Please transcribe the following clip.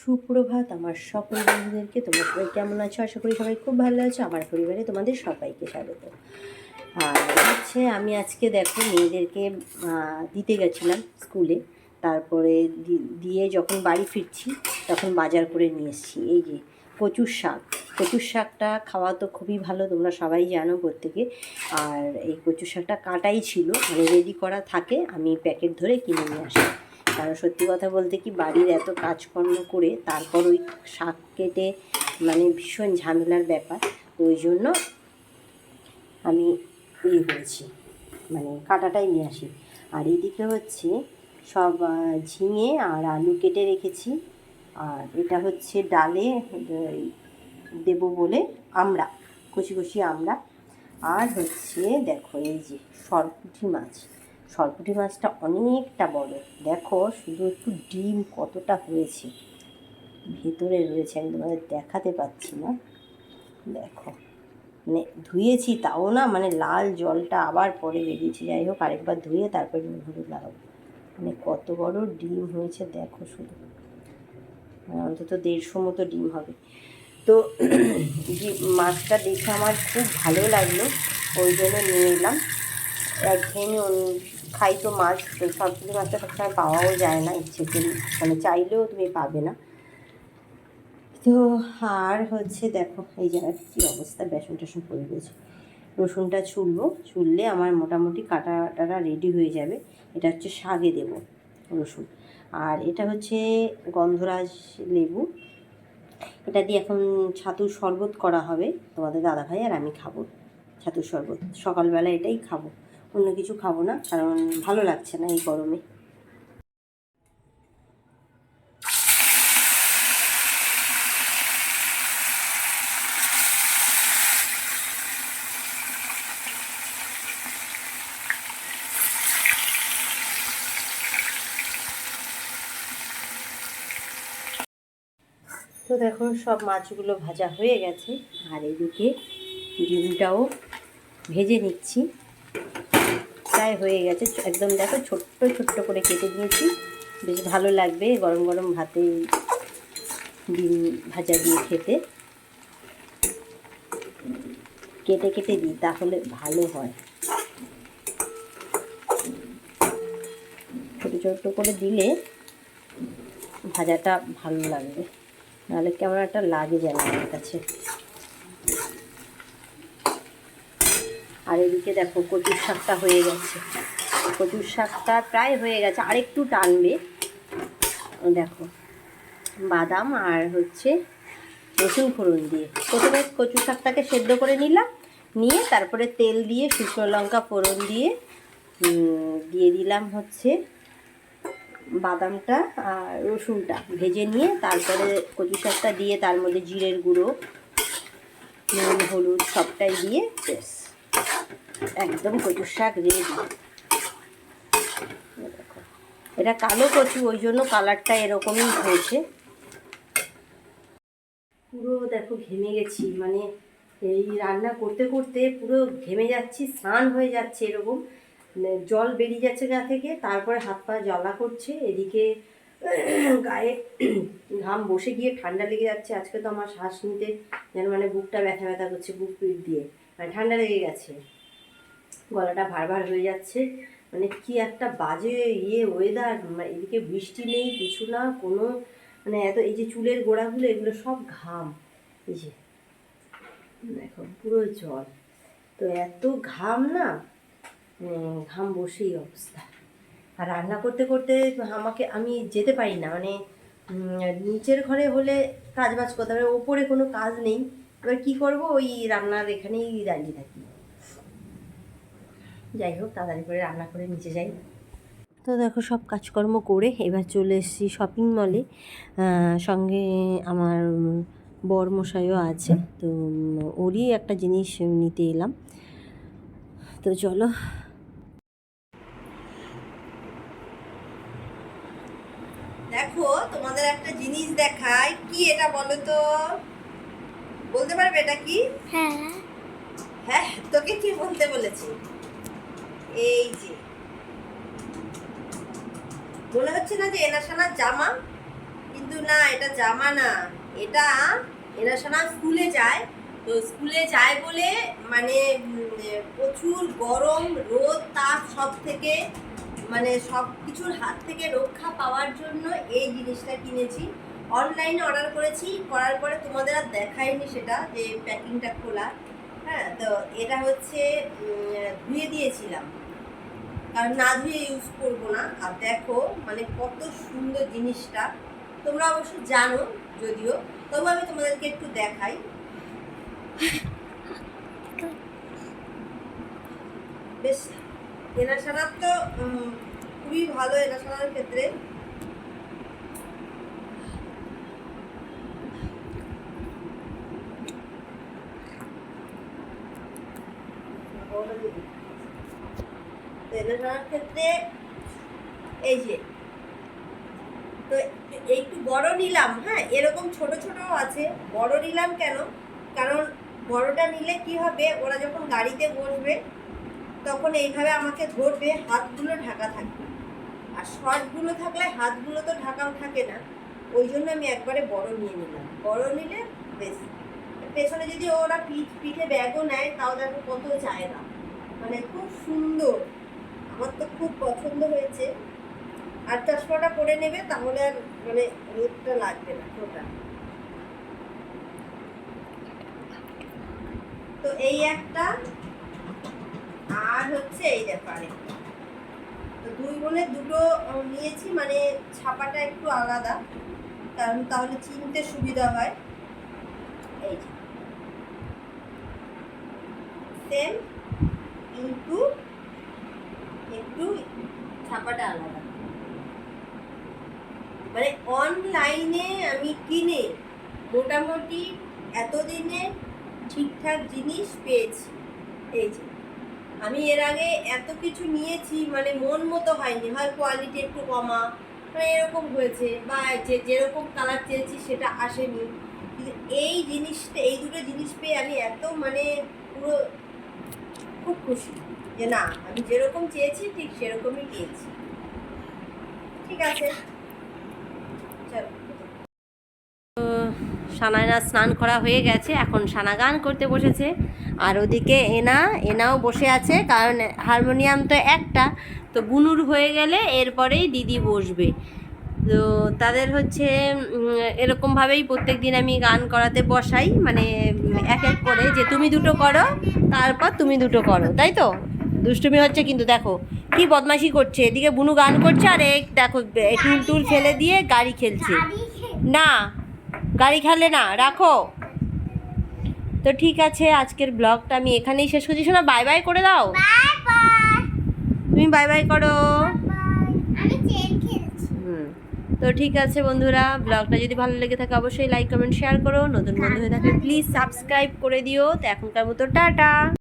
সুপ্রভাত আমার সকল বন্ধুদেরকে। তোমরা সবাই কেমন আছো? আশা করি সবাই খুব ভালো আছো। আমার পরিবারে তোমাদের সবাইকে স্বাগত। আর হচ্ছে আমি আজকে দেখো মেয়েদেরকে দিতে গেছিলাম স্কুলে। তারপরে দিয়ে যখন বাড়ি ফিরছি, তখন বাজার করে নিয়ে এসেছি। এই যে কচুর শাক। কচুর শাকটা খাওয়া তো খুবই ভালো, তোমরা সবাই জানো প্রত্যেকে। আর এই কচুর শাকটা কাটাই ছিল মানে রেডি করা থাকে। আমি প্যাকেট ধরে কিনে নিয়ে আসি। কারণ সত্যি কথা বলতে কি বাড়ির এত কাজকর্ম করে তারপর ওই শাক কেটে মানে ভীষণ ঝামেলার ব্যাপার ওই জন্য আমি ইয়ে করেছি মানে কাটাটাই নিয়ে আসি। আর এদিকে হচ্ছে সব ঝিঙে আর আলু কেটে রেখেছি, আর এটা হচ্ছে ডালে দেবো বলে আমরা, কচি কচি আমরা। আর হচ্ছে দেখো এই যে সরপুঁটি মাছ। সরপুঁটি মাছটা অনেকটা বড়। দেখো, শুধু একটু ডিম কতটা হয়েছে। ভেতরে রয়েছে, আমি তোমাদের দেখাতে পাচ্ছি না। দেখো মানে ধুয়েছি তাও না মানে লাল জলটা আবার পরে বেরিয়েছে। যাই হোক, আরেকবার ধুয়ে তারপরে নুন হলুদ লাগাবো। মানে কত বড় ডিম হয়েছে, দেখো শুধু। মানে অন্তত দেড়শো মতো ডিম হবে। তো মাছটা দেখে আমার খুব ভালো লাগল, ওই জন্য নিয়ে এলাম। একঘেয়েমি খাই তো মাছ তো সবগুলো মাছটা সবসময় পাওয়াও যায় না ইচ্ছে করি মানে চাইলেও তুমি পাবে না। তো আর হচ্ছে দেখো, এই জায়গায় কী অবস্থা বেসন টেসন পড়ে গেছে। রসুনটা ছুলবো, ছুললে আমার মোটামুটি কাটা টাটা রেডি হয়ে যাবে। এটা হচ্ছে শাগে দেবো রসুন। আর এটা হচ্ছে গন্ধরাজ লেবু। এটা দিয়ে এখন ছাতুর শরবত করা হবে তোমাদের দাদাভাই আর আমি খাব। ছাতুর শরবত। সকালবেলা এটাই খাব। অন্য কিছু খাব না, কারণ ভালো লাগছে না এই গরমে। তো দেখো, সব মাছগুলো ভাজা হয়ে গেছে, আর এদিকে ডিমটাও ভেজে নিচ্ছি। প্রায় হয়ে গেছে। একদম দেখো ছোট্ট ছোট্ট করে কেটে দিয়েছি। বেশ ভালো লাগবে গরম গরম ভাতে ডিম ভাজা দিয়ে খেতে। কেটে কেটে দিই তাহলে ভালো হয়। ছোটো ছোটো করে দিলে ভাজাটা ভালো লাগবে। নাহলে কেমন একটা লাগে যেন আমার কাছে। আর এদিকে দেখো কচুর শাকটা হয়ে গেছে। কচুর শাকটা প্রায় হয়ে গেছে, আরেকটু টানবে। দেখো, বাদাম আর হচ্ছে রসুন ফোড়ন দিয়ে। প্রথমে কচু শাকটাকে সেদ্ধ করে নিলাম, নিয়ে তারপরে তেল দিয়ে শুকনো লঙ্কা ফোড়ন দিয়ে দিয়ে দিলাম হচ্ছে বাদামটা আর রসুনটা। ভেজে নিয়ে তারপরে কচু শাকটা দিয়ে তার মধ্যে জিরের গুঁড়ো, নুন, হলুদ সবটাই দিয়ে বেশ একদম কচুর শাক রেডি এটা কালো কচু, ওই জন্য কালারটা এরকমই হয়েছে। পুরো দেখো ঘেমে গেছি মানে এই রান্না করতে করতে পুরো ঘেমে যাচ্ছি, স্নান হয়ে যাচ্ছে এরকম। মানে জল বেরিয়ে যাচ্ছে গা থেকে, তারপরে হাত পা জ্বালা করছে, এদিকে গায়ে ঘাম বসে গিয়ে ঠান্ডা লেগে যাচ্ছে। আজকে তো আমার শ্বাস নিতে যেন মানে বুকটা ব্যথা ব্যথা করছে, বুক পিট দিয়ে। মানে ঠান্ডা লেগে গেছে। গলাটা ভার ভার হয়ে যাচ্ছে। মানে কি একটা বাজে ইয়ে ওয়েদার এদিকে বৃষ্টি নেই, কিছু না, কোনো মানে এত এই যে চুলের গোড়াগুলো, এগুলো সব ঘাম। এই যে, দেখো, পুরো জল। তো এত ঘাম না ঘাম বসেই অবস্থা। আর রান্না করতে করতে আমাকে, আমি যেতে পারি না। মানে নিচের ঘরে হলে কাজ বাজ করতে হবে, ওপরে কোনো কাজ নেই। এবার কি করব? ওই রান্নার এখানেই দাঁড়িয়ে থাকি। যাই হোক, তাড়াতাড়ি করে রান্না করে নিচে যাই। তো দেখো, সব কাজকর্ম করে এবার চলে এসেছি শপিং মলে সঙ্গে আমার বর মশাইও আছে। তো ওরই একটা জিনিস নিতে এলাম। তো চলো। দেখো, তোমাদের একটা জিনিস দেখায় কি এটা বলো তো? বলতে পারবে এটা কি? হ্যাঁ। হ্যাঁ তোকে কি বলতে বলেছি? এই যে। মনে হচ্ছে না যে এনাশানার জামা? কিন্তু না এটা জামা না। এটা সারা স্কুলে যায়। তো স্কুলে যায় বলে মানে প্রচুর গরম রোদ তাপ সব থেকে মানে সব কিছুর হাত থেকে রক্ষা পাওয়ার জন্য এই জিনিসটা কিনেছি। অনলাইনে অর্ডার করেছি, করার পরে তোমাদের আর দেখায়নি সেটা, যে প্যাকিংটা খোলা। হ্যাঁ তো এটা হচ্ছে ধুয়ে দিয়েছিলাম। কারণ না ধুয়ে ইউজ করব না। আর দেখো মানে কত সুন্দর জিনিসটা। তোমরা অবশ্য জানো যদিও, তবু আমি তোমাদেরকে একটু দেখাই। বেশ এনা সারার তো খুবই ভালো এনা সারার ক্ষেত্রে। ক্ষেত্রে এই যে, তো একটু বড় নিলাম হ্যাঁ এরকম ছোট ছোট আছে। বড় নিলাম কেন? কারণ বড়টা নিলে কি হবে? ওরা যখন গাড়িতে বসবে, তখন এইভাবে আমাকে ধরবে, হাতগুলো ঢাকা থাকবে। আর শর্টগুলো থাকলে হাতগুলো তো ঢাকাও থাকে না। ওই জন্য আমি একবারে বড় নিয়ে নিলাম। বড় নিলে বেশ। পেছনে যদি ওরা পিঠ, পিঠে ব্যাগও নেয়, তাও দেখো কত চায় না। মানে খুব সুন্দর। আমার তো খুব পছন্দ হয়েছে। আর চশমাটা পরে নেবে তাহলে আর মানে রোদটা লাগবে না, ওটা। তো এই একটা, আর হচ্ছে এই ব্যাপারে তো দুই বোনে দুটো নিয়েছি মানে ছাপাটা একটু আলাদা, কারণ তাহলে চিনতে সুবিধা হয়। এই সেম কিন্তু একটু ছাপাটা আলাদা। মানে অনলাইনে আমি কিনে মোটামুটি এতদিনে ঠিকঠাক জিনিস পেয়েছি। এই যে, আমি এর আগে এত কিছু নিয়েছি মানে মন মতো হয়নি। হয় কোয়ালিটি একটু কমা মানে এরকম হয়েছে, বা যে যেরকম কালার চেয়েছি সেটা আসেনি। কিন্তু এই জিনিসটা, এই দুটো জিনিস পেয়ে আমি এত মানে পুরো খুব খুশি যে না, আমি যেরকম চেয়েছি, ঠিক সেরকমই পেয়েছি সানায়না স্নান করা হয়ে গেছে, এখন সানা গান করতে বসেছে। আর ওদিকে এনা, এনাও বসে আছে, কারণ হারমোনিয়াম তো একটা। তো বুনুর হয়ে গেলে এরপরেই দিদি বসবে। তো তাদের হচ্ছে এরকমভাবেই প্রত্যেক দিন আমি গান করাতে বসাই মানে এক এক করে যে তুমি দুটো করো, তারপর তুমি দুটো করো, তাই তো? দুষ্টুমি হচ্ছে কিন্তু দেখো কি বদমাশি করছে। এদিকে বুনু গান করছে আর এক দেখো টুল টুল ফেলে দিয়ে গাড়ি খেলছে। না গাড়ি খেলে না রাখো। তো ঠিক আছে আজকের ব্লগটা আমি এখানেই শেষ করছি। শোনা বাই বাই করে দাও। তুমি বাই বাই করো। তো ঠিক আছে বন্ধুরা ব্লগটা যদি ভালো লেগে থাকে অবশ্যই লাইক কমেন্ট শেয়ার করো। নতুন বন্ধু হয়ে থাকলে প্লিজ সাবস্ক্রাইব করে দিও। তো এখনকার মতো টাটা।